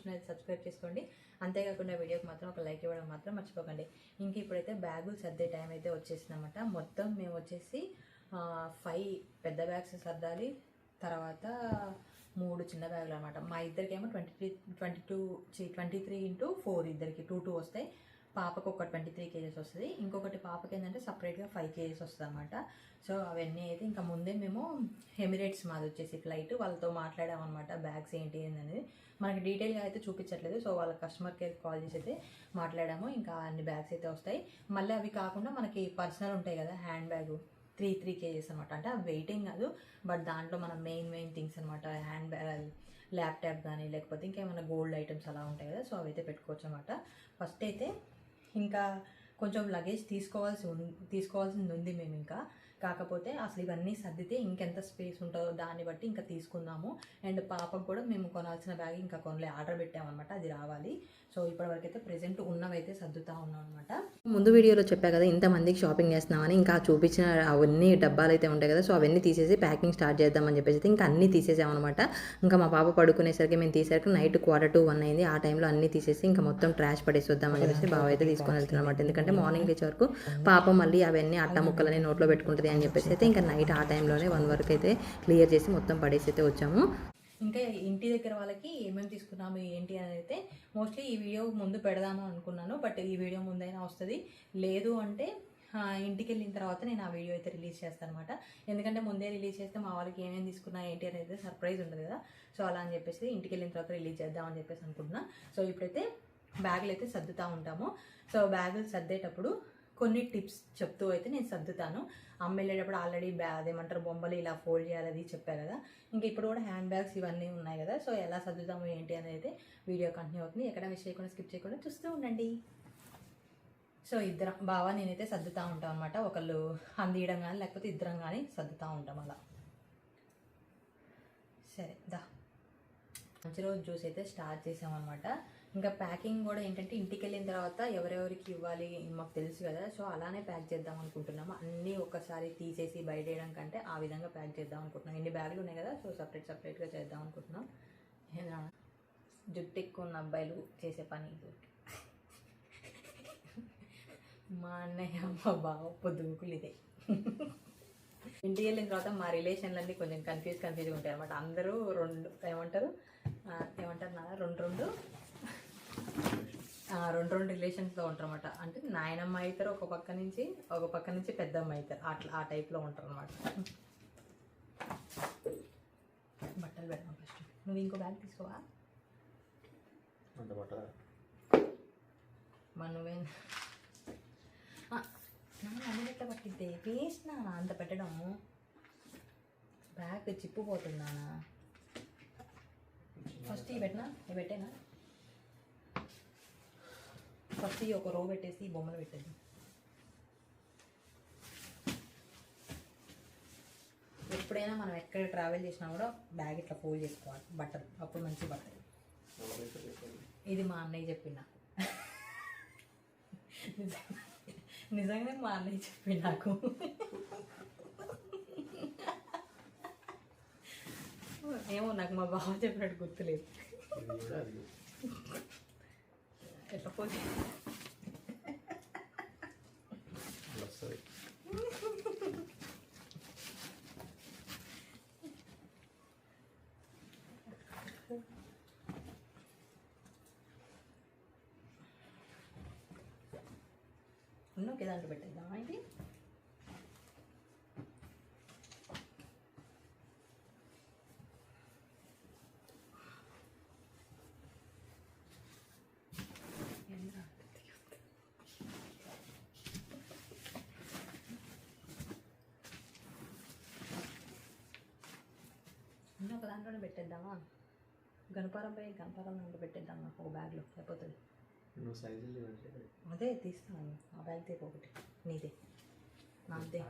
Krishna subscribe చేసుకోండి. అంతేకాకుండా వీడియోకి మాత్రం ఒక లైక్ ఇవ్వడం మాత్రం మర్చిపోకండి. ఇంక ఇప్పుడైతే బ్యాగులు సర్దే టైం అయితే వచ్చేసిందన్నమాట. మొత్తం మేము వచ్చేసి ఫైవ్ పెద్ద బ్యాగ్స్ సర్దాలి. తర్వాత మూడు చిన్న బ్యాగులు అనమాట మా ఇద్దరికేమో twenty three twenty two twenty three into four ఇద్దరికి. టూ టూ వస్తాయి. పాపకు ఒక ట్వంటీ త్రీ కేజెస్ వస్తుంది. ఇంకొకటి పాపకి ఏంటంటే సపరేట్గా ఫైవ్ కేజెస్ వస్తుంది అనమాట సో అవన్నీ అయితే ఇంకా ముందే మేము ఎమిరేట్స్ మాది వచ్చేసి ఫ్లైట్. వాళ్ళతో మాట్లాడామన్నమాట బ్యాగ్స్ ఏంటి ఏంటనేది మనకి డీటెయిల్గా అయితే చూపించట్లేదు. సో వాళ్ళ కస్టమర్ కేర్ కాల్ చేసి అయితే మాట్లాడాము. ఇంకా అన్ని బ్యాగ్స్ అయితే వస్తాయి. మళ్ళీ అవి కాకుండా మనకి పర్సనల్ ఉంటాయి కదా hand bag. Three three kgs అనమాట అంటే అవి వెయిటింగ్ కాదు. బట్ దాంట్లో మన మెయిన్ మెయిన్ థింగ్స్ అనమాట హ్యాండ్ బ్యాగ్ ల్యాప్టాప్ కానీ లేకపోతే ఇంకేమైనా గోల్డ్ ఐటమ్స్ అలా ఉంటాయి కదా. సో అవి అయితే పెట్టుకోవచ్చు అనమాట ఫస్ట్ అయితే ఇంకా కొంచెం లగేజ్ తీసుకోవాల్సి ఉంది తీసుకోవాల్సింది ఉంది మేము ఇంకా. కాకపోతే అసలు ఇవన్నీ సర్దితే ఇంకెంత స్పేస్ ఉంటుందో దాన్ని బట్టి ఇంకా తీసుకుందాము. అండ్ పాపకు కూడా మేము కొనాల్సిన బ్యాగ్ ఇంకా కొనలే ఆర్డర్ పెట్టామన్నమాట అది రావాలి. సో ఇప్పటివరకు అయితే ప్రెసెంట్ ఉన్నవైతే సర్దుతా ఉన్నాం అనమాట ముందు వీడియోలో చెప్పా కదా ఇంతమందికి షాపింగ్ చేస్తున్నామని ఇంకా చూపించిన అవన్నీ డబ్బాలు అయితే ఉంటాయి కదా సో అవన్నీ తీసేసి ప్యాకింగ్ స్టార్ట్ చేద్దామని చెప్పేసి ఇంకా అన్నీ తీసేసామన్నమాట. ఇంకా మా పాప పడుకునేసరికి మేము తీసేసరికి నైట్ క్వార్టర్ టూ వన్ అయింది. ఆ టైంలో అన్నీ తీసేసి ఇంకా మొత్తం ట్రాష్ పడేసి వద్దామని చెప్పేసి బావ అయితే తీసుకొని వెళ్తున్నాం అనమాట ఎందుకంటే మార్నింగ్ లేచే వరకు పాప మళ్ళీ అవన్నీ అట్ట ముక్కలని నోట్లో పెట్టుకుంటుంది అని చెప్పేసి అయితే ఇంకా నైట్ ఆ టైంలోనే వన్ వరకు అయితే క్లియర్ చేసి మొత్తం పడేసి అయితే వచ్చాము. ఇంకా ఇంటి దగ్గర వాళ్ళకి ఏమేమి తీసుకున్నాము ఏంటి అని అయితే మోస్ట్లీ ఈ వీడియో ముందు పెడదాము అనుకున్నాను. బట్ ఈ వీడియో ముందైనా వస్తుంది. లేదు అంటే ఇంటికి వెళ్ళిన తర్వాత నేను ఆ వీడియో అయితే రిలీజ్ చేస్తాను అనమాట ఎందుకంటే ముందే రిలీజ్ చేస్తే మా వాళ్ళకి ఏమేమి తీసుకున్నా ఏంటి అనేది సర్ప్రైజ్ ఉండదు కదా. సో అలా అని చెప్పేసి ఇంటికి వెళ్ళిన తర్వాత రిలీజ్ చేద్దామని చెప్పేసి అనుకుంటున్నా. సో ఇప్పుడైతే బ్యాగులు అయితే సర్దుతూ ఉంటాము. సో బ్యాగులు సర్దేటప్పుడు కొన్ని టిప్స్ చెప్తూ అయితే నేను సర్దుతాను. అమ్మ వెళ్ళేటప్పుడు ఆల్రెడీ బ్యా అదేమంటారు బొమ్మలు ఇలా ఫోల్డ్ చేయాలి అది చెప్పా కదా. ఇంక ఇప్పుడు కూడా హ్యాండ్ బ్యాగ్స్ ఇవన్నీ ఉన్నాయి కదా. సో ఎలా సర్దుతాము ఏంటి అనేది అయితే వీడియో కంటిన్యూ అవుతుంది. ఎక్కడ మిస్ చేయకుండా స్కిప్ చేయకుండా చూస్తూ ఉండండి. సో ఇద్దరం బావా నేనైతే సర్దుతూ ఉంటాం అనమాట ఒకళ్ళు అందియడం కానీ లేకపోతే ఇద్దరం కానీ సర్దుతూ ఉంటాం అలా. సరే దా. మంచి రోజు జ్యూస్ అయితే స్టార్ట్ చేసామన్నమాట ఇంకా ప్యాకింగ్ కూడా ఏంటంటే ఇంటికి వెళ్ళిన తర్వాత ఎవరెవరికి ఇవ్వాలి మాకు తెలుసు కదా. సో అలానే ప్యాక్ చేద్దాం అనుకుంటున్నాము. అన్నీ ఒక్కసారి తీసేసి బయట వేయడం కంటే ఆ విధంగా ప్యాక్ చేద్దాం అనుకుంటున్నాం. ఎన్ని బ్యాగులు ఉన్నాయి కదా సో సపరేట్ సపరేట్గా చేద్దాం అనుకుంటున్నాం. జుట్టు ఎక్కువ ఉన్న అబ్బాయిలు చేసే పని మా అన్నయ్య మా బావ పొద్దుకులు ఇదే. ఇంటికి వెళ్ళిన తర్వాత మా రిలేషన్లన్నీ కొంచెం కన్ఫ్యూజ్ కన్ఫ్యూజ్ ఉంటాయి అనమాట అందరూ రెండు ఏమంటారు ఆ, ఏమంటారు నాన్న రెండు రెండు ఆ, రెండు రెండు రిలేషన్స్లో ఉంటారు అనమాట అంటే నాయనమ్మ అవుతారు ఒక పక్క నుంచి ఒక పక్క నుంచి పెద్దమ్మ అవుతారు అట్లా ఆ టైప్లో ఉంటారు అనమాట బట్టలు పెడదాం ఫస్ట్. నువ్వు ఇంకో బ్యాగ్ తీసుకోవా? అన్ని ఎట్లా పట్టిద్దే? వేస్ట్ నాన్న అంత పెట్టడం. బ్యాగ్ చిప్పుపోతుందానా ఫస్ట్ ఇవి పెట్టినా? ఇవి పెట్టేనా? ఫస్ట్ ఈ ఒక రో పెట్టేసి ఈ బొమ్మలు పెట్టేది ఎప్పుడైనా మనం ఎక్కడ ట్రావెల్ చేసినా కూడా బ్యాగ్ ఇట్లా ఫోల్డ్ చేసుకోవాలి. బట్టలు. అప్పుడు మంచి బట్టలు. ఇది మా అన్నయ్య చెప్పిన. నిజంగా- నిజంగా మా అన్నయ్య చెప్పి నాకు. ఏమో నాకు మా బావ చెప్పినట్టు గుర్తులేదు. ఇది కూడా అది ఎట్లా పోతే ఇట్లా వస్తుంది ఉన్న ఒకే దాంట్లో పెట్టేద్దామా ఇది దాంట్లోనే పెట్టేద్దామా? గణపారం పోయి గణపారం దాంట్లో పెట్టేద్దాం నాకు ఒక బ్యాగ్లో అయిపోతుంది. నువ్వు సైజులు అదే తీస్తాను ఆ బ్యాగ్ తీపు ఒకటి నీదే. నాదే.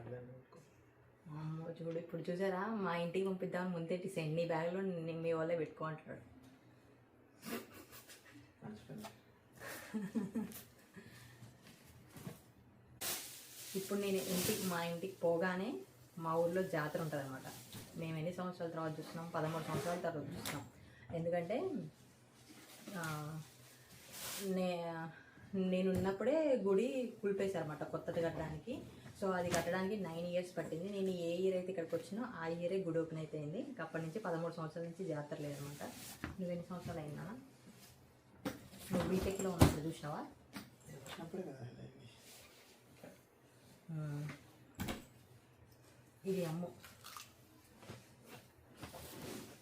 అమ్మో చూడు ఇప్పుడు చూసారా? మా ఇంటికి పంపిద్దామని ముందే తీసే నీ బ్యాగ్లో మీ వాళ్ళే పెట్టుకో అంటాడు ఇప్పుడు నేను ఇంటికి మా ఇంటికి పోగానే మా ఊర్లో జాతర ఉంటుంది అనమాట మేము ఎన్ని సంవత్సరాల తర్వాత చూస్తున్నాం? పదమూడు సంవత్సరాల తర్వాత చూస్తున్నాం. ఎందుకంటే నే నేను ఉన్నప్పుడే గుడి కూల్పేశారన్నమాట కొత్తది కట్టడానికి. సో అది కట్టడానికి నైన్ ఇయర్స్ పట్టింది. నేను ఏ ఇయర్ అయితే ఇక్కడికి వచ్చినో ఆ ఇయరే గుడి ఓపెన్ ఇంకా అప్పటి నుంచి పదమూడు సంవత్సరాల నుంచి జాతర లేదనమాట నువ్వు ఎన్ని సంవత్సరాలు అయినా నువ్వు బీటెక్లో ఉన్నప్పుడు చూసినావా. ఇది అమ్ము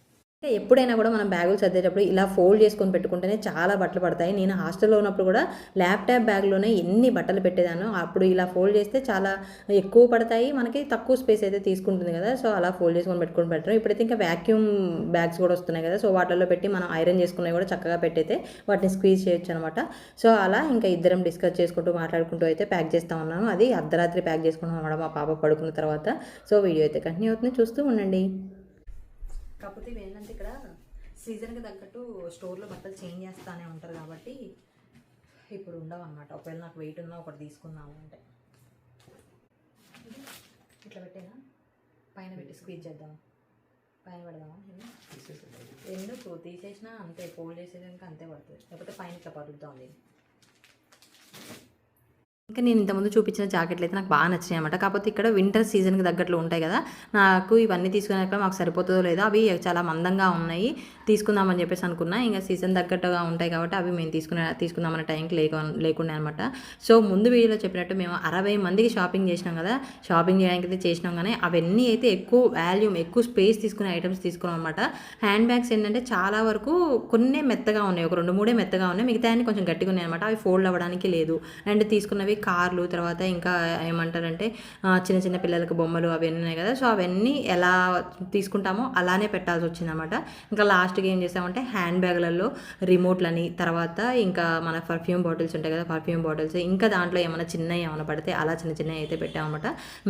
ఇంకా ఎప్పుడైనా కూడా మనం బ్యాగులు సర్దేటప్పుడు ఇలా ఫోల్డ్ చేసుకొని పెట్టుకుంటేనే చాలా బట్టలు పడతాయి. నేను హాస్టల్లో ఉన్నప్పుడు కూడా ల్యాప్టాప్ బ్యాగ్లోనే ఎన్ని బట్టలు పెట్టేదాను అప్పుడు ఇలా ఫోల్డ్ చేస్తే చాలా ఎక్కువ పడతాయి. మనకి తక్కువ స్పేస్ అయితే తీసుకుంటుంది కదా సో అలా ఫోల్డ్ చేసుకొని పెట్టుకొని పెట్టడం. ఇప్పుడైతే ఇంకా వ్యాక్యూమ్ బ్యాగ్స్ కూడా వస్తున్నాయి కదా సో వాటిల్లో పెట్టి మనం ఐరన్ చేసుకున్నవి కూడా చక్కగా పెట్టయితే వాటిని స్క్వీజ్ చేయొచ్చు అనమాట సో అలా ఇంకా ఇద్దరం డిస్కస్ చేసుకుంటూ మాట్లాడుకుంటూ అయితే ప్యాక్ చేస్తూ ఉన్నాను అది అర్ధరాత్రి ప్యాక్ చేసుకుంటాం అనమాట మా పాప పడుకున్న తర్వాత. సో వీడియో అయితే కంటిన్యూ అవుతుంది. చూస్తూ ఉండండి. కాకపోతే ఇవి ఏంటంటే ఇక్కడ సీజన్కి తగ్గట్టు స్టోర్లో బట్టలు చేంజ్ చేస్తానే ఉంటారు కాబట్టి ఇప్పుడు ఉండవు అనమాట ఒకవేళ నాకు వెయిట్ ఉన్నా ఒకటి తీసుకుందాము అంటే. ఇట్లా పెట్టేనా? పైన పెట్టి స్క్వీజ్ చేద్దాం. పైన పెడదామా. ఎందుకు? తీసేసినా అంతే ఫోల్డ్ చేసేదానికి అంతే పడుతుంది. లేకపోతే పైన ఇట్లా పడుద్దాం ఇది ఇంకా నేను ఇంతకుముందు చూపించిన జాకెట్లు అయితే నాకు బాగా నచ్చినాయి అనమాట కాకపోతే ఇక్కడ వింటర్ సీజన్కి తగ్గట్లు ఉంటాయి కదా. నాకు ఇవన్నీ తీసుకున్నాక మాకు సరిపోతుందో లేదో అవి చాలా మందంగా ఉన్నాయి. తీసుకుందామని చెప్పేసి అనుకున్నా. ఇంకా సీజన్ తగ్గట్టుగా ఉంటాయి కాబట్టి అవి మేము తీసుకునే తీసుకుందామన్న టైంకి లేక లేకుండా అనమాట సో ముందు వీడియోలో చెప్పినట్టు మేము అరవై మందికి షాపింగ్ చేసినాం కదా. షాపింగ్ చేయడానికి అయితే చేసినాం కానీ అవన్నీ అయితే ఎక్కువ వాల్యూమ్ ఎక్కువ స్పేస్ తీసుకునే ఐటమ్స్ తీసుకున్నాం అనమాట హ్యాండ్ బ్యాగ్స్ ఏంటంటే చాలా వరకు కొన్ని మెత్తగా ఉన్నాయి. ఒక రెండు మూడే మెత్తగా ఉన్నాయి. మిగతా అన్ని కొంచెం గట్టిగా ఉన్నాయి అనమాట అవి ఫోల్డ్ అవ్వడానికి లేదు. అండ్ తీసుకున్నవి కార్లు తర్వాత ఇంకా ఏమంటారంటే చిన్న చిన్న పిల్లలకు బొమ్మలు అవన్నీ ఉన్నాయి కదా. సో అవన్నీ ఎలా తీసుకుంటామో అలానే పెట్టాల్సి వచ్చిందనమాట ఇంకా లాస్ట్ లాస్ట్గా ఏం చేసామంటే హ్యాండ్ బ్యాగ్లలో రిమోట్లని తర్వాత ఇంకా మన పర్ఫ్యూమ్ బాటిల్స్ ఉంటాయి కదా పర్ఫ్యూమ్ బాటిల్స్ ఇంకా దాంట్లో ఏమైనా చిన్నవి ఏమైనా పడితే అలా చిన్న చిన్నవి అయితే పెట్టామన్నమాట.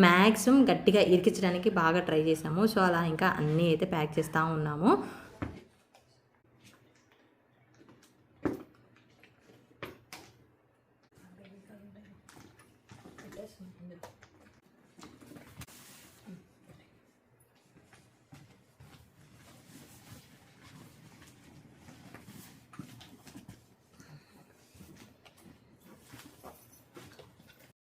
మ్యాక్సిమం గట్టిగా ఇరికించడానికి బాగా ట్రై చేసాము. సో అలా ఇంకా అన్నీ అయితే ప్యాక్ చేస్తూ ఉన్నాము.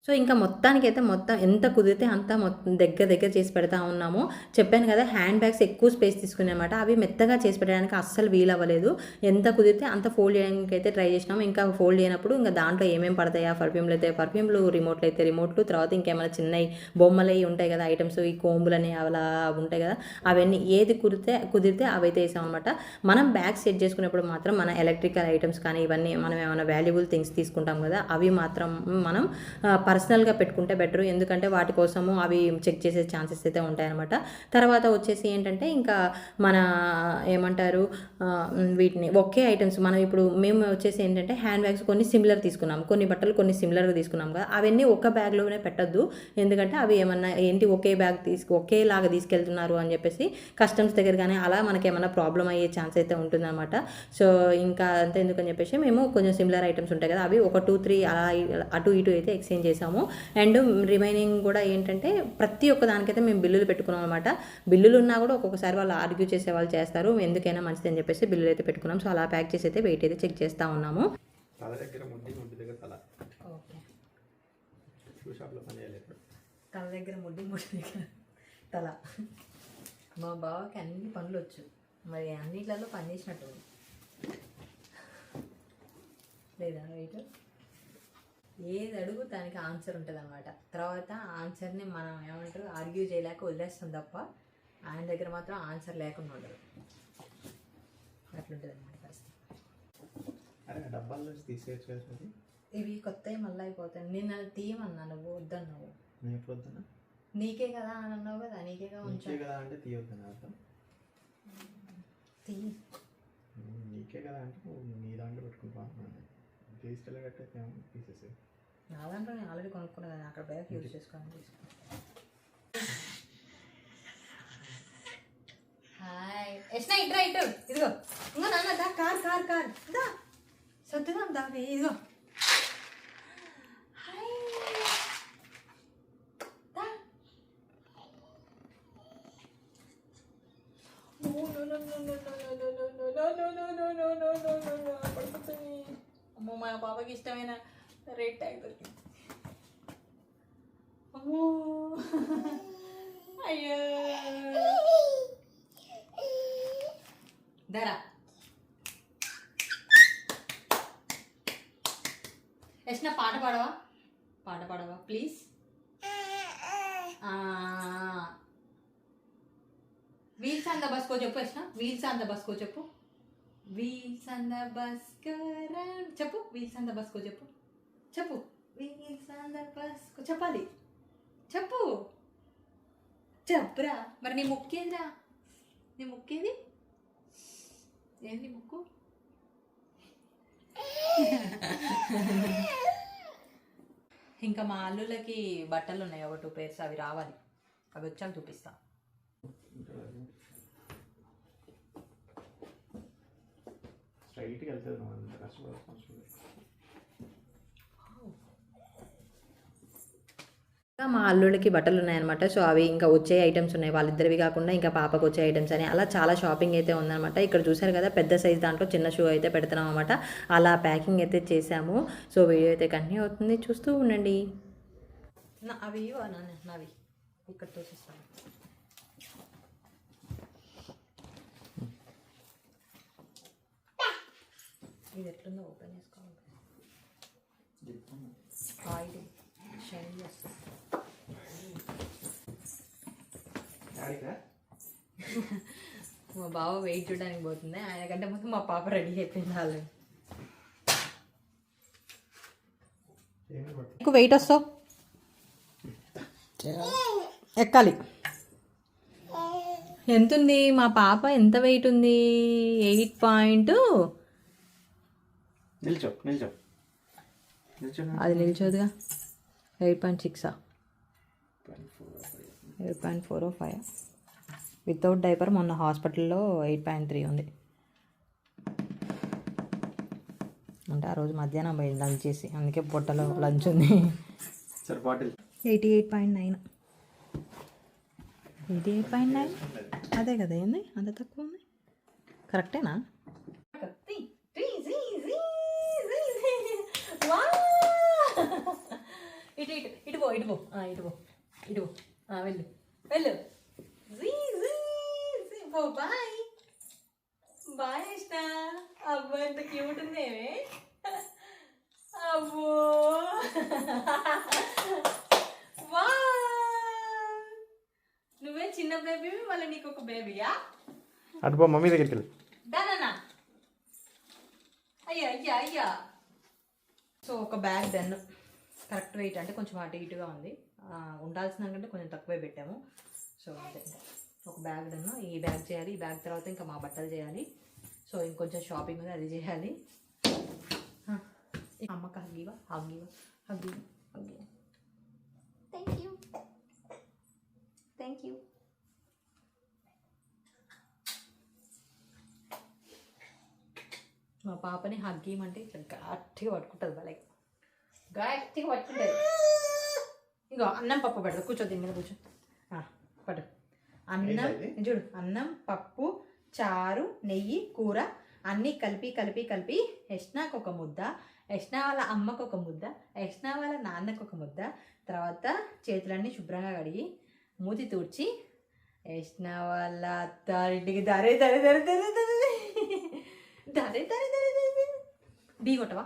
సో ఇంకా మొత్తానికైతే మొత్తం ఎంత కుదిరితే అంత మొత్తం దగ్గర దగ్గర చేసి పెడతా ఉన్నాము. చెప్పాను కదా హ్యాండ్ బ్యాగ్స్ ఎక్కువ స్పేస్ తీసుకునేమాట. అవి మెత్తగా చేసి పెట్టడానికి అస్సలు వీలు అవ్వలేదు ఎంత కుదిరితే అంత ఫోల్డ్ చేయడానికి అయితే ట్రై చేసినాము. ఇంకా ఫోల్డ్ చేయనప్పుడు ఇంకా దాంట్లో ఏమేమి పడతాయా? పర్ఫ్యూమ్లు అయితే పర్ఫ్యూమ్లు రిమోట్లు అయితే రిమోట్లు తర్వాత ఇంకేమైనా చిన్నవి బొమ్మలు అవి ఉంటాయి కదా ఐటమ్స్ ఈ కోంబులని అలా ఉంటాయి కదా అవన్నీ ఏది కుదిరితే కుదిరితే అవైతే వేసాం అనమాట మనం బ్యాగ్ సెట్ చేసుకునేప్పుడు మాత్రం మన ఎలక్ట్రికల్ ఐటమ్స్ కానీ ఇవన్నీ మనం ఏమైనా వాల్యుబుల్ థింగ్స్ తీసుకుంటాం కదా అవి మాత్రం మనం పర్సనల్గా పెట్టుకుంటే బెటర్. ఎందుకంటే వాటి కోసము అవి చెక్ చేసే ఛాన్సెస్ అయితే ఉంటాయన్నమాట. తర్వాత వచ్చేసి ఏంటంటే ఇంకా మన ఏమంటారు వీటిని ఒకే ఐటమ్స్ మనం ఇప్పుడు మేము వచ్చేసి ఏంటంటే హ్యాండ్ బ్యాగ్స్ కొన్ని సిమిలర్ తీసుకున్నాం. కొన్ని బట్టలు కొన్ని సిమిలర్గా తీసుకున్నాం కదా. అవన్నీ ఒక బ్యాగ్లోనే పెట్టద్దు. ఎందుకంటే అవి ఏమన్నా ఏంటి ఒకే బ్యాగ్ తీసుకు ఒకేలాగా తీసుకెళ్తున్నారు అని చెప్పేసి కస్టమ్స్ దగ్గర కానీ అలా మనకి ఏమైనా ప్రాబ్లం అయ్యే ఛాన్స్ అయితే ఉంటుందన్నమాట. సో ఇంకా అంతే ఎందుకని చెప్పేసి మేము కొంచెం సిమిలర్ ఐటమ్స్ ఉంటాయి కదా అవి ఒక టూ త్రీ అలా అటు ఇటు అయితే ఎక్స్చేంజ్ చేసాము అండ్ రిమైనింగ్ కూడా ఏంటంటే ప్రతి ఒక్క దానికైతే మేము బిల్లులు పెట్టుకున్నాం అనమాట బిల్లులు ఉన్నా కూడా ఒక్కొక్కసారి వాళ్ళు ఆర్గ్యూ చేసే వాళ్ళు చేస్తారు. ఎందుకైనా మంచిది అని చెప్పేసి బిల్లులు అయితే పెట్టుకున్నాం. సో అలా ప్యాక్ చేసి అయితే వెయిట్ అయితే చెక్ చేస్తూ ఉన్నాము. తల దగ్గర ముడ్డి ముడ్డి దగ్గర తల. ఓకే. షూ షాప్లో పని చేయలేదు ఇప్పుడు తల దగ్గర ముడ్డి ముడ్డి దగ్గర తల. మా బావకి అన్ని పనులు వచ్చు. మరి అన్నిట్లలో పని చేసినట్టు లేదా రైట్ ఏది అడుగు దానికి ఆన్సర్ ఉంటుంది అనమాట తర్వాత ఆన్సర్ని మనం ఏమంటారు ఆర్గ్యూ చేయలేక వదిలేస్తాం తప్ప ఆయన దగ్గర మాత్రం ఆన్సర్ లేకుండా ఉండదు. అట్లుంటుంది అనమాట పరిస్థితి తీసేయచ్చు కదా ఇవి కొత్తవి మళ్ళీ అయిపోతాయి. నేను అది తీయమన్నా నువ్వు వద్దన్నావు. నేను నీకే కదా అని అన్నావు కదా నీకేగా నీకే ఉంచా. కదా అంటే తీయొద్దని అర్థం? తీ ఉమ్, నీకే కదా అంటే నీ దాంట్లో పెట్టుకుంటాను తీసుకెళ్ళగట్టయితే తీసేసి నా దాంట్లో నేను ఆల్రెడీ కొనుక్కున్నా కదా అక్కడ బ్యాగ్ యూజ్ చేసుకోవాలని తీసుకో హాయ్ ఎస్నా ఇట్రా ఇటు ఇదిగో ఇంకో నాన్న దా కార్ కార్ కార్ దా సర్దుదాం దావే ఇదిగో హాయ్ దా No, no, no, no, no, no, no, no, no, no, no, no, no, no, no, no, అమ్మో మా పాపకి ఇష్టమైన రెడ్ ట్యాగ్ దొరికింది. అమ్మో. అయ్యో. ధర. యష్ణ పాట పాడవా? పాట పాడవా ప్లీజ్ వీల్స్ ఆన్ ద బస్కో చెప్పు యష్ణ వీల్స్ ఆన్ ద బస్కో చెప్పు. వీల్స్ చెప్పు వీల్స్ ఆన్ ద బస్కో చెప్పు. చెప్పు. వీల్స్ ఆన్ ద బస్కో చెప్పాలి. చెప్పు. చెప్పురా. మరి నీ ముక్కేంద్రా? నీ ముక్కేది? ఏంది ముక్కు? ఇంకా మా అల్లులకి బట్టలు ఉన్నాయి ఒక టూ పేర్స్ అవి రావాలి. అవి వచ్చాక చూపిస్తా. స్ట్రైట్గా వెళ్తుంది నువ్వు అంత కష్టపడాల్సిన అవసరం ఇంకా మా అల్లుడికి బట్టలు ఉన్నాయన్నమాట. సో అవి ఇంకా వచ్చే ఐటమ్స్ ఉన్నాయి. వాళ్ళిద్దరివి కాకుండా ఇంకా పాపకు వచ్చే ఐటమ్స్ అని. అలా చాలా షాపింగ్ అయితే ఉందన్నమాట. ఇక్కడ చూసారు కదా పెద్ద సైజ్ దాంట్లో చిన్న షూ అయితే పెడుతున్నాం అనమాట అలా ప్యాకింగ్ అయితే చేసాము సో వీడియో అయితే కంటిన్యూ అవుతుంది. చూస్తూ ఉండండి. నా అవి నావి ఇక్కడ తోసిస్తాను. ఇది ఎట్లుందో ఓపెన్ చేసుకోవాలి. ఆయిల్ షైన్ చేస్తా డాడీకా మా బావ వెయిట్ చూడడానికి పోతుంది. ఆయన కంటే ముందు మా పాప రెడీ అయిపోయింది పట్టు ఎక్కువ వెయిట్ వస్తావు? ఎక్కాలి. ఎంత ఉంది మా పాప ఎంత వెయిట్ ఉంది? ఎయిట్ పాయింట్ నిల్చో నిల్చో. అది నిల్చోదుగా. Eight point సిక్సా eight point four five. Without diaper మొన్న హాస్పిటల్లో ఎయిట్ పాయింట్ త్రీ ఉంది. అంటే ఆ రోజు మధ్యాహ్నం పోయింది లంచ్ చేసి. అందుకే పొట్టలో లంచ్ ఉంది. సరే bottle. Eighty eight point nine. Eighty eight point nine? అదే కదా ఏంది? అంత తక్కువ ఉంది? కరెక్టేనా? ఇటు ఇటు ఇటు పో ఇటు పో. ఆ, ఇటు పో. ఇటు పో. వెళ్ళు. వెళ్ళు. పో బాయ్. బాయ్ ఇష్ట అబ్బో ఎంత క్యూట్ ఉందేమే అబ్బో. వావ్. నువ్వే చిన్న బేబీ మళ్ళీ నీకు ఒక బేబీయా అటు పో మమ్మీ దగ్గరికి వెళ్ళి. దానా అయ్యా అయ్యా అయ్యా. సో ఒక బ్యాగ్ డన్ కరెక్ట్ వెయిట్ అంటే కొంచెం అటు ఇటుగా ఉంది. ఉండాల్సిన కంటే కొంచెం తక్కువే పెట్టాము. సో అంతే. ఒక బ్యాగ్ డన్ ఈ బ్యాగ్ చేయాలి. ఈ బ్యాగ్ తర్వాత ఇంకా మా బట్టలు చేయాలి. సో ఇంకొంచెం షాపింగ్ ఉంది అది చేయాలి. అమ్మకి హగ్గివా హగ్గివా హగ్గివా హగ్గివా థ్యాంక్ యూ థ్యాంక్ యూ మా పాపని హగ్ ఇవ్వమంటే ఇట్లా గట్టిగా పట్టుకుంటుంది భలే. గట్టిగా పట్టుకుంటుంది ఇగో అన్నం పప్పు పెడతా కూర్చో దీని మీద కూర్చో పట్టు అన్నం? చూడు అన్నం పప్పు చారు నెయ్యి కూర అన్నీ కలిపి కలిపి కలిపి యష్నాకు ఒక ముద్ద యష్నా వాళ్ళ అమ్మకు ఒక ముద్ద యష్నా వాళ్ళ నాన్నకు ఒక ముద్ద తర్వాత చేతులన్నీ శుభ్రంగా కడిగి మూతి తుడిచి యష్నా వాళ్ళ అత్తారింటికి దరే దరే దరే దరే దరే దరే దరే దరే దరే డి కొట్టవా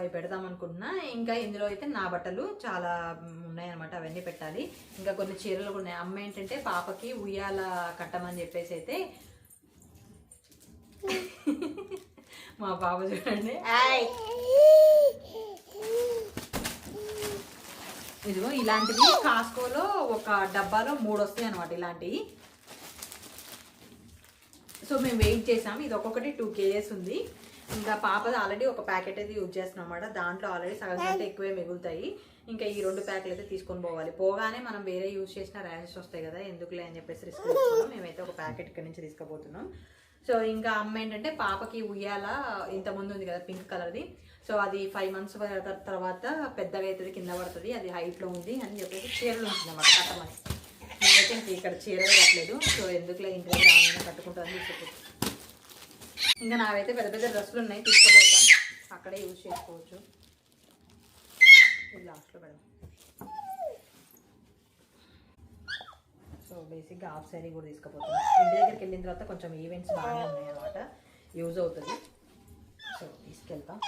అవి పెడదాం అనుకుంటున్నా. ఇంకా ఇందులో అయితే నా బట్టలు చాలా ఉన్నాయన్నమాట అవన్నీ పెట్టాలి. ఇంకా కొన్ని చీరలు ఉన్నాయి. అమ్మ ఏంటంటే పాపకి ఉయ్యాల కట్టమని చెప్పేసి అయితే మా పాప చూడండి. ఇదిగో ఇలాంటివి కాస్కోలో ఒక డబ్బాలో మూడు వస్తాయి అనమాట ఇలాంటివి. సో మేము వెయిట్ చేసాము ఇది ఒక్కొక్కటి టూ కేజెస్ ఉంది. ఇంకా పాపది ఆల్రెడీ ఒక ప్యాకెట్ అయితే యూజ్ చేస్తున్నాం అన్నమాట దాంట్లో ఆల్రెడీ సగం కంటే ఎక్కువే మిగులుతాయి. ఇంకా ఈ రెండు ప్యాకెట్లు అయితే తీసుకొని పోవాలి. పోగానే మనం వేరే యూజ్ చేసిన ర్యాషెస్ వస్తాయి కదా ఎందుకులే అని చెప్పేసి రిస్క్ తీసుకున్నాం. మేమైతే ఒక ప్యాకెట్ ఇక్కడ నుంచి తీసుకుపోతున్నాం. సో ఇంకా అమ్మ ఏంటంటే పాపకి ఉయ్యాల ఇంత ముందు ఉంది కదా పింక్ కలర్ది సో అది ఫైవ్ మంత్స్ తర్వాత పెద్దగా అవుతుంది కింద పడుతుంది. అది హైట్లో ఉంది అని చెప్పేసి చీరలు ఉంటుంది అన్నమాట కట్టమని. నేనైతే ఇంక ఇక్కడ చీరలు కట్టలేదు. సో ఎందుకులే ఇంటి దగ్గర కట్టుకుంటుందని తీసుకుపోతుంది ఇంకా నావైతే పెద్ద పెద్ద డ్రెస్సులు ఉన్నాయి తీసుకోపోతా. అక్కడే యూజ్ చేసుకోవచ్చు. లాస్ట్లో పెడదాం. సో బేసిక్గా హాఫ్ శారీ కూడా తీసుకుపోతున్నాం ఇంటి దగ్గరికి వెళ్ళిన తర్వాత కొంచెం ఈవెంట్స్ బాగా ఉన్నాయి అనమాట యూజ్ అవుతుంది. సో తీసుకెళ్తాం.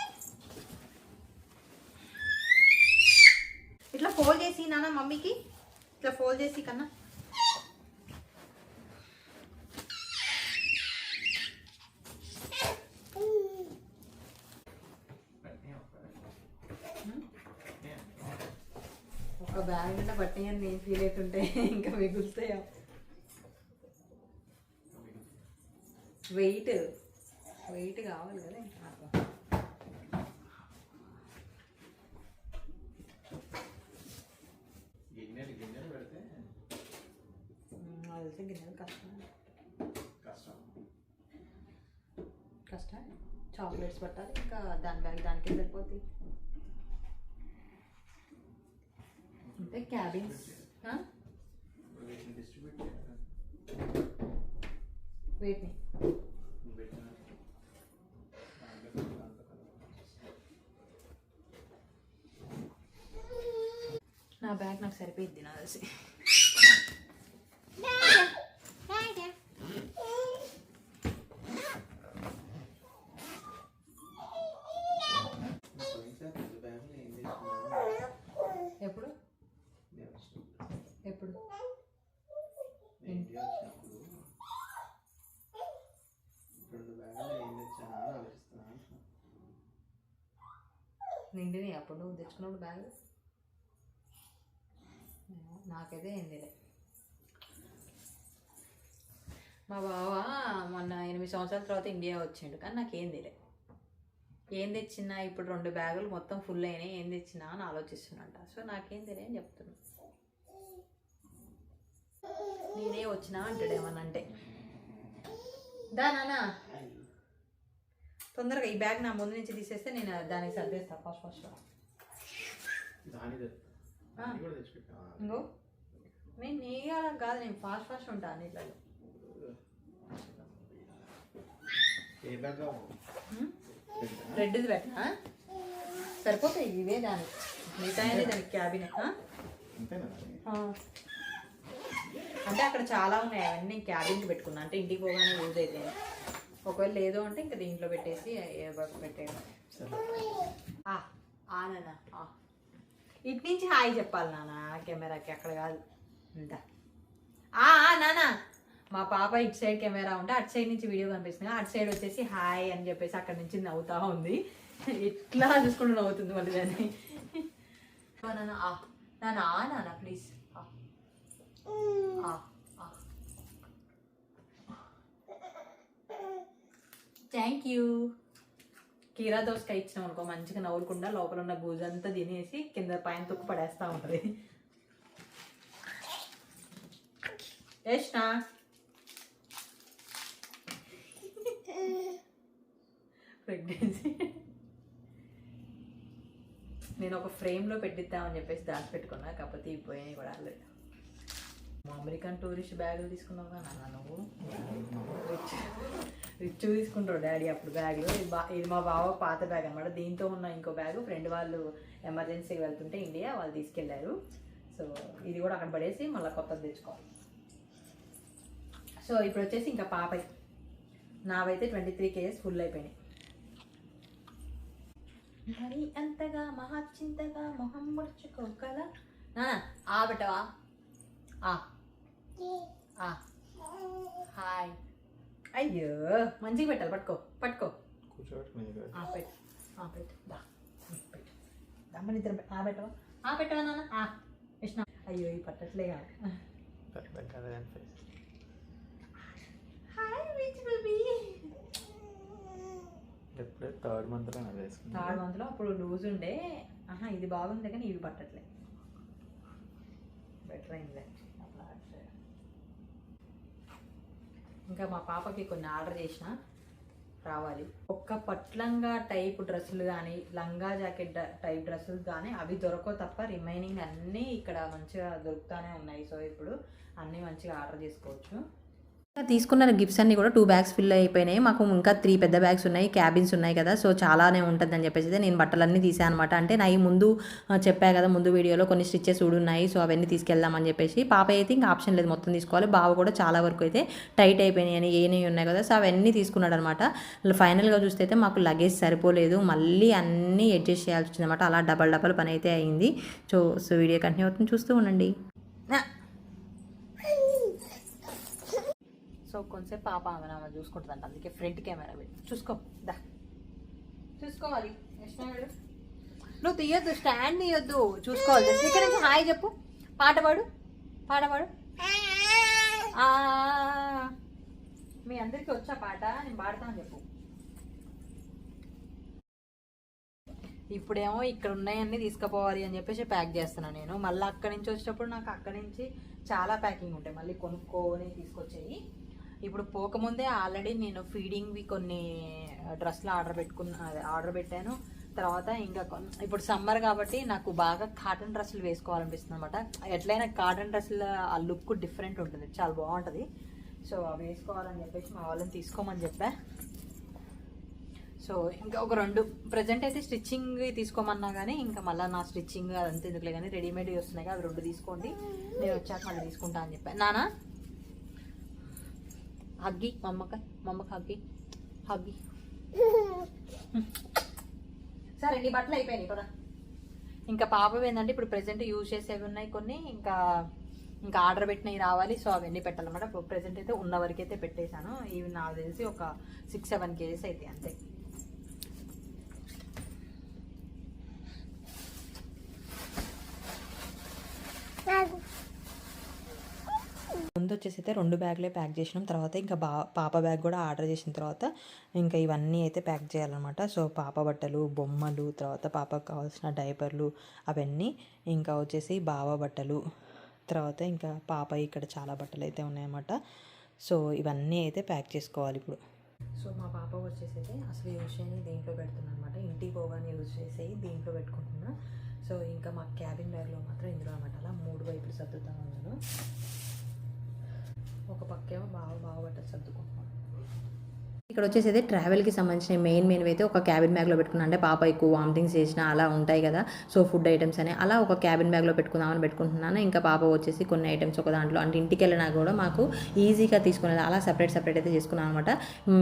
ఇట్లా ఫోల్డ్ చేసి నాన్న మమ్మీకి? ఇట్లా ఫోల్డ్ చేసి కన్నా ఒక బ్యాగ్ నిండా బట్టి అని నేను ఫీల్ అవుతుంటే ఇంకా మిగులుతాయా? వెయిట్ వెయిట్ కావాలి కదా ఇంకా. గిన్నెలు కష్టం. కష్టం. చాక్లెట్స్ పట్టాలి. ఇంకా దాని బ్యాగ్ దానికే సరిపోతుంది అంటే క్యాబిన్స్ వీటిని నా బ్యాగ్ నాకు సరిపోయిద్ది నా తెలిసి పోయినసారి పెద్ద బ్యాగులు ఏం తీసుకున్నాను ఎప్పుడు ఎప్పుడు నేను ఇండియా వచ్చినప్పుడు రెండు బ్యాగులు ఏం తెచ్చానా అని ఆలోచిస్తున్నాను నిండిని అప్పుడు నువ్వు తెచ్చుకున్నప్పుడు బ్యాగ్ నాకైతే ఏందిలే మా బావ మొన్న ఎనిమిది సంవత్సరాల తర్వాత ఇండియా వచ్చిండు కానీ నాకేం తెలియదు ఏం తెచ్చినా ఇప్పుడు రెండు బ్యాగులు మొత్తం ఫుల్ అయినాయి ఏం తెచ్చినా అని ఆలోచిస్తున్నట్ట సో నాకేం తెలియదు అని చెప్తున్నా. నేనే వచ్చినా అంటాడు ఏమన్నా అంటే. దా నానా తొందరగా ఈ బ్యాగ్ నా ముందు నుంచి తీసేస్తే నేను దానికి సర్దేస్తా. ఫస్ట్ ఫస్ట్ ఇంకో. నేను నీయాల కాదు నేను ఫాస్ట్ ఫాస్ట్ ఉంటాను అన్నిట్లలో రెడ్ది పెట్టినా? సరిపోతాయి ఇవే దానికి మిగతా దానికి క్యాబినెట్? అంటే అక్కడ చాలా ఉన్నాయి అవన్నీ క్యాబిన్కి పెట్టుకున్నా. అంటే ఇంటికి పోగానే యూజ్ అయితే ఒకవేళ లేదు అంటే ఇంకా దీంట్లో పెట్టేసి పెట్టేయడం. సరే. ఆ, ఆ నాన్న ఆ. ఇటు నుంచి హాయ్ చెప్పాలి నాన్న కెమెరాకి అక్కడ కాదు. ఆ, నాన్న. మా పాప ఇటు సైడ్ కెమెరా ఉంటే అటు సైడ్ నుంచి వీడియో కనిపిస్తుంది అటు సైడ్ వచ్చేసి హాయ్ అని చెప్పేసి అక్కడ నుంచి నవ్వుతా ఉంది. ఇట్లా చూసుకుంటూ నవ్వుతుంది మళ్ళీ దాన్ని. ఆ, నాన్న ప్లీజ్ థ్యాంక్ యూ కీరా దోసకాయ ఇచ్చినాం అనుకో మంచిగా నవ్వుకుండా లోపల ఉన్న గూజంతా తినేసి కింద పైన తుక్కు పడేస్తా ఉంటుంది. యష్నా ప్రెగ్నెన్సీ నేను ఒక ఫ్రేమ్లో పెట్టిద్దామని చెప్పేసి దాచి పెట్టుకున్నా కాకపోతే పోయినాయి కూడా ఆల్రెడీ మా అమెరికన్ టూరిస్ట్ బ్యాగులు తీసుకున్నావు కదా నాన్న నువ్వు? రిచ్ తీసుకుంటాడు డాడీ అప్పుడు బ్యాగ్లో ఇది బా ఇది మా బావ పాత బ్యాగ్ అనమాట దీంతో ఉన్న ఇంకో బ్యాగ్ ఫ్రెండ్ వాళ్ళు ఎమర్జెన్సీకి వెళ్తుంటే ఇండియా వాళ్ళు తీసుకెళ్ళారు సో ఇది కూడా అక్కడ పడేసి మళ్ళీ కొత్తది తెచ్చుకోవాలి. సో ఇప్పుడు వచ్చేసి ఇంకా పాప. నావైతే ట్వంటీ త్రీ కేజెస్ ఫుల్ అయిపోయినాయి. మరి అంతగా మహాచింతగా మొహం ముడుచుకోగల నాన్న ఆ పెట్టవా ఆ. ఆ. హాయ్. అయ్యో మంచిగా పెట్టాలి పట్టుకో పట్టుకో. పెట్టు. ఆ పెట్టు దా పెట్టు దమ్మని ఇద్దరు ఆ పెట్టవా? ఆ పెట్టవా నాన్న? ఆ కృష్ణ. అయ్యో ఈ పట్టట్లే కాదు. హాయ్ రిచ్ బేబీ ఎప్పుడే థర్డ్ మంత్లో థర్డ్ మంత్లో అప్పుడు లూజ్ ఉండే. ఆహా ఇది బాగుంది కానీ ఇవి పట్టట్లే. బెటర్ అయింది అట్లా అట్లా. ఇంకా మా పాపకి కొన్ని ఆర్డర్ చేసిన రావాలి. ఒక్క పట్లంగా టైప్ డ్రెస్సులు కానీ లంగా జాకెట్ టైప్ డ్రెస్సులు కానీ అవి దొరకవు తప్ప రిమైనింగ్ అన్నీ ఇక్కడ మంచిగా దొరుకుతూనే ఉన్నాయి. సో ఇప్పుడు అన్నీ మంచిగా ఆర్డర్ చేసుకోవచ్చు. తీసుకున్న గిఫ్ట్స్ అన్ని కూడా టూ బ్యాగ్స్ ఫిల్ అయిపోయినాయి. మాకు ఇంకా త్రీ పెద్ద బ్యాగ్స్ ఉన్నాయి క్యాబిన్స్ ఉన్నాయి కదా. సో చాలానే ఉంటుందని చెప్పేసి అయితే నేను బట్టలన్నీ తీసాను అనమాట అంటే నా ఈ ముందు చెప్పాను చెప్పా కదా ముందు వీడియోలో కొన్ని స్టిచ్చెస్ ఉన్నాయి. సో అవన్నీ తీసుకెళ్దామని చెప్పేసి పాప అయితే ఇంకా ఆప్షన్ లేదు. మొత్తం తీసుకోవాలి. బావ కూడా చాలా వరకు అయితే టైట్ అయిపోయినాయి అని ఏనే ఉన్నాయి కదా. సో అవన్నీ తీసుకున్నాడు అనమాట ఫైనల్గా చూస్తే అయితే మాకు లగేజ్ సరిపోలేదు. మళ్ళీ అన్నీ అడ్జస్ట్ చేయాల్సి వచ్చింది అనమాట అలా డబల్ డబల్ పని అయితే అయింది. సో సో వీడియో కంటిన్యూ అవుతుంది. చూస్తూ ఉండండి. సో కొంచెంసేపు పాప ఆమె ఆమె చూసుకుంటుందంట. అందుకే ఫ్రంట్ కెమెరా పెట్టి. చూసుకో దా. చూసుకోవాలి. నువ్వు తీయొద్దు స్టాండ్ తీయొద్దు. చూసుకోవాలి. ఇక్కడ నుంచి హాయ్ చెప్పు. పాట పాడు. పాట పాడు. మీ అందరికీ వచ్చా పాట? నేను పాడతాను చెప్పు. ఇప్పుడేమో ఇక్కడ ఉన్నాయన్నీ తీసుకుపోవాలి అని చెప్పేసి ప్యాక్ చేస్తున్నాను నేను. మళ్ళీ అక్కడి నుంచి వచ్చేటప్పుడు నాకు అక్కడి నుంచి చాలా ప్యాకింగ్ ఉంటాయి. మళ్ళీ కొనుక్కొని తీసుకొచ్చేయి. ఇప్పుడు పోకముందే ఆల్రెడీ నేను ఫీడింగ్వి కొన్ని డ్రెస్లు ఆర్డర్ పెట్టుకున్న ఆర్డర్ పెట్టాను. తర్వాత ఇంకా ఇప్పుడు సమ్మర్ కాబట్టి నాకు బాగా కాటన్ డ్రెస్సులు వేసుకోవాలనిపిస్తుంది అనమాట ఎట్లయినా కాటన్ డ్రెస్సుల ఆ లుక్ డిఫరెంట్ ఉంటుంది. చాలా బాగుంటుంది. సో అవి వేసుకోవాలని చెప్పేసి మా వాళ్ళని తీసుకోమని చెప్పా. సో ఇంకా ఒక రెండు ప్రజెంట్ అయితే స్టిచ్చింగ్ తీసుకోమన్నా కానీ ఇంకా మళ్ళీ నా స్టిచ్చింగ్ అదంతా ఎందుకులే కానీ రెడీమేడ్ వస్తున్నాయి అవి రెండు తీసుకోండి. నేను వచ్చాక మళ్ళీ తీసుకుంటా అని చెప్పాను నానా? హగ్గి మమ్మక మమ్మకి హగ్గి హగ్గి సరే నీ బట్టలు అయిపోయినాయి పదా. ఇంకా పాప ఏంటంటే ఇప్పుడు ప్రెసెంట్ యూజ్ చేసేవి ఉన్నాయి కొన్ని ఇంకా ఇంకా ఆర్డర్ పెట్టినవి రావాలి సో అవన్నీ పెట్టాలన్నమాట. ఇప్పుడు ప్రెసెంట్ అయితే ఉన్న వరకు అయితే పెట్టేశాను. ఇవి నాకు తెలిసి ఒక సిక్స్ సెవెన్ కేజెస్ అయితే అంతే. ముందు వచ్చేసి అయితే రెండు బ్యాగ్లే ప్యాక్ చేసినాం. తర్వాత ఇంకా బా పాప బ్యాగ్ కూడా ఆర్డర్ చేసిన తర్వాత ఇంకా ఇవన్నీ అయితే ప్యాక్ చేయాలన్నమాట. సో పాప బట్టలు బొమ్మలు తర్వాత పాపకు కావాల్సిన డైపర్లు అవన్నీ ఇంకా వచ్చేసి బావ బట్టలు తర్వాత ఇంకా పాప ఇక్కడ చాలా బట్టలు అయితే ఉన్నాయన్నమాట. సో ఇవన్నీ అయితే ప్యాక్ చేసుకోవాలి ఇప్పుడు. సో మా పాప వచ్చేసి అయితే అసలు యూజ్ చేయని దీంట్లో పెడుతున్నాను అనమాట ఇంటికి పోగానే యూజ్ చేసేవి దీంట్లో పెట్టుకుంటున్నా. సో ఇంకా మా క్యాబిన్ బ్యాగ్లో మాత్రం ఇందులో అనమాట అలా మూడు వైపులు సర్దుతాను నేను ఒక పక్కేమో బాగా బాగా పట్ట సర్దుకుంటున్నాను ఇక్కడ వచ్చేసి అయితే ట్రావెల్కి సంబంధించిన మెయిన్ మెయిన్ అయితే ఒక క్యాబిన్ బ్యాగ్లో పెట్టుకున్నా. అంటే పాప ఎక్కువ వామిటింగ్స్ చేసిన అలా ఉంటాయి కదా. సో ఫుడ్ ఐటమ్స్ అని. అలా ఒక క్యాబిన్ బ్యాగ్లో పెట్టుకుందామని పెట్టుకుంటున్నాను. ఇంకా పాప వచ్చేసి కొన్ని ఐటమ్స్ ఒక దాంట్లో. అంటే ఇంటికి వెళ్ళినా కూడా మాకు ఈజీగా తీసుకునేది. అలా సపరేట్ సపరేట్ అయితే చేసుకున్నాం అనమాట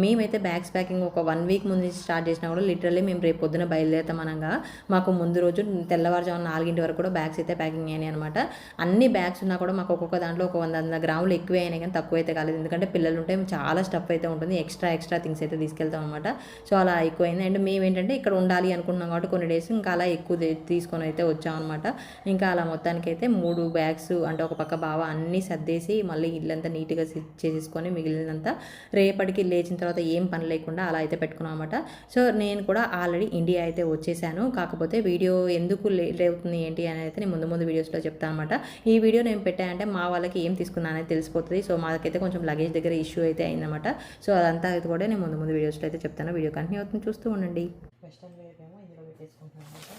మేమైతే బ్యాగ్స్ ప్యాకింగ్ ఒక వన్ వీక్ ముందు నుంచి స్టార్ట్ చేసినా కూడా లిటరల్లీ మేము రేపు పొద్దున బయలుదేరతామనగా మాకు ముందు రోజు తెల్లవారుజామున నాలుగింటి వరకు కూడా బ్యాగ్స్ అయితే ప్యాకింగ్ అయినాయి అనమాట అన్ని బ్యాగ్స్ ఉన్నా కూడా మాకు ఒక్కొక్క దాంట్లో ఒక వంద వంద గ్రాములు ఎక్కువ అయినాయి కానీ తక్కువ అయితే కాలేదు. ఎందుకంటే పిల్లలు ఉంటే చాలా స్టఫ్ అయితే ఉంటుంది. ఎక్స్ట్రా ఎక్స్ట్రా థింగ్స్ అయితే తీసుకెళ్తాం అనమాట సో అలా ఎక్కువైంది అండ్ మేము ఏంటంటే ఇక్కడ ఉండాలి అనుకుంటున్నాం కాబట్టి కొన్ని డేస్ ఇంకా అలా ఎక్కువ తీసుకొని అయితే వచ్చామన్నమాట ఇంకా అలా మొత్తానికి అయితే మూడు బ్యాగ్స్ అంటే ఒక పక్క బావ అన్నీ సర్దేసి మళ్ళీ ఇల్లంతా నీట్గా చేసేసుకొని మిగిలినంతా రేపటికి లేచిన తర్వాత ఏం పని లేకుండా అలా అయితే పెట్టుకున్నాం అనమాట సో నేను కూడా ఆల్రెడీ ఇండియా అయితే వచ్చేసాను. కాకపోతే వీడియో ఎందుకు లేట్ అవుతుంది ఏంటి అని అయితే నేను ముందు ముందు వీడియోస్లో చెప్తాను అనమాట ఈ వీడియో నేను పెట్టానంటే మా వాళ్ళకి ఏం తీసుకున్నానని తెలిసిపోతుంది. సో మాకైతే కొంచెం లగేజ్ దగ్గర ఇష్యూ అయితే అయిందన్నమాట. సో అదంతా అయితే కూడా నేను ముందు ముందు వీడియోస్లో అయితే చెప్తాను. వీడియో కంటిన్యూ అవుతుంది. చూస్తూ ఉండండి. వెస్టర్న్ వేర్ ఏమో ఇందులో పెట్టేసుకుంటున్నాను అనమాట.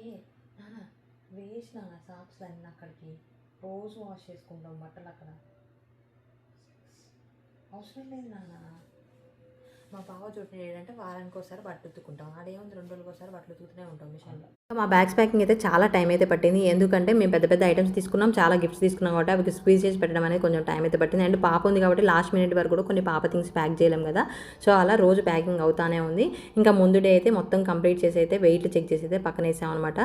ఏ నాన్న వేసిన సాక్స్ అన్నీ అక్కడికి. రోజు వాష్ చేసుకుంటాం బట్టలు అక్కడ. అవసరం లేదు నాన్న. మా బావ చూడండి ఏంటంటే వారానికి ఒకసారి బట్టలు ఉతుకుంటాం అదేముంది రెండు రోజులకు ఒకసారి బట్టలు ఉతుకుతూనే ఉంటాం మిషన్లో మా బ్యాగ్స్ ప్యాకింగ్ అయితే చాలా టైం అయితే పట్టింది. ఎందుకంటే మేము పెద్ద పెద్ద ఐటమ్స్ తీసుకున్నాం. చాలా గిఫ్ట్స్ తీసుకున్నాం కాబట్టి అవి స్క్వీజ్ చేసి పెట్టడం అనేది కొంచెం టైం అయితే పట్టింది. అండ్ పాప ఉంది కాబట్టి లాస్ట్ మినిట్ వరకు కూడా కొన్ని పాప థింగ్స్ ప్యాక్ చేయలేం కదా. సో అలా రోజు ప్యాకింగ్ అవుతానే ఉంది. ఇంకా ముందు డే అయితే మొత్తం కంప్లీట్ చేసి అయితే వెయిట్ చెక్ చేసి అయితే పక్కన వేసాం అనమాట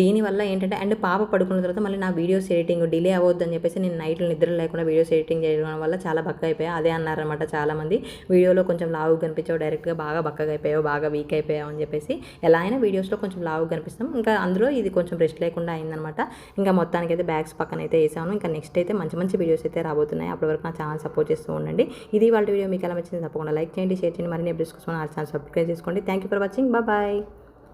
దీనివల్ల ఏంటంటే అండ్ పాప పడుకున్న తర్వాత మళ్ళీ నా వీడియోస్ ఎడిటింగ్ డిలే అవ్వద్దు అని చెప్పేసి నేను నైట్లో నిద్ర లేకుండా వీడియోస్ ఎడిటింగ్ చేయడం వల్ల చాలా బక్క అయిపోయా. అదే అన్నారనమాట చాలామంది. వీడియోలో కొంచెం లావుగా కనిపించావు డైరెక్ట్గా బాగా బక్కగా అయిపోయావు బాగా వీక్ అయిపోయావు అని చెప్పేసి ఎలా అయినా వీడియోస్లో కొంచెం లావుగా కనిపిస్తాం. ఇంకా అందులో ఇది కొంచెం రెస్ట్ లేకుండా అయిందనమాట. ఇంకా మొత్తానికి అయితే బ్యాగ్స్ పక్కన అయితే వేసాను. ఇంకా నెక్స్ట్ అయితే మంచి మంచి వీడియోస్ అయితే రాబోతున్నాయి. అప్పటి వరకు నా ఛానల్ సపోర్ట్ చేస్తూ ఉండండి. ఇది వాళ్ళ వీడియో మీకు ఎలా వచ్చింది తప్పకుండా లైక్ చేయండి షేర్ చేయండి. మరిన్ని ఎప్పుడు కోసం నా ఛానల్ సబ్స్క్రైబ్ చేసుకోండి. Thank you for watching. Bye.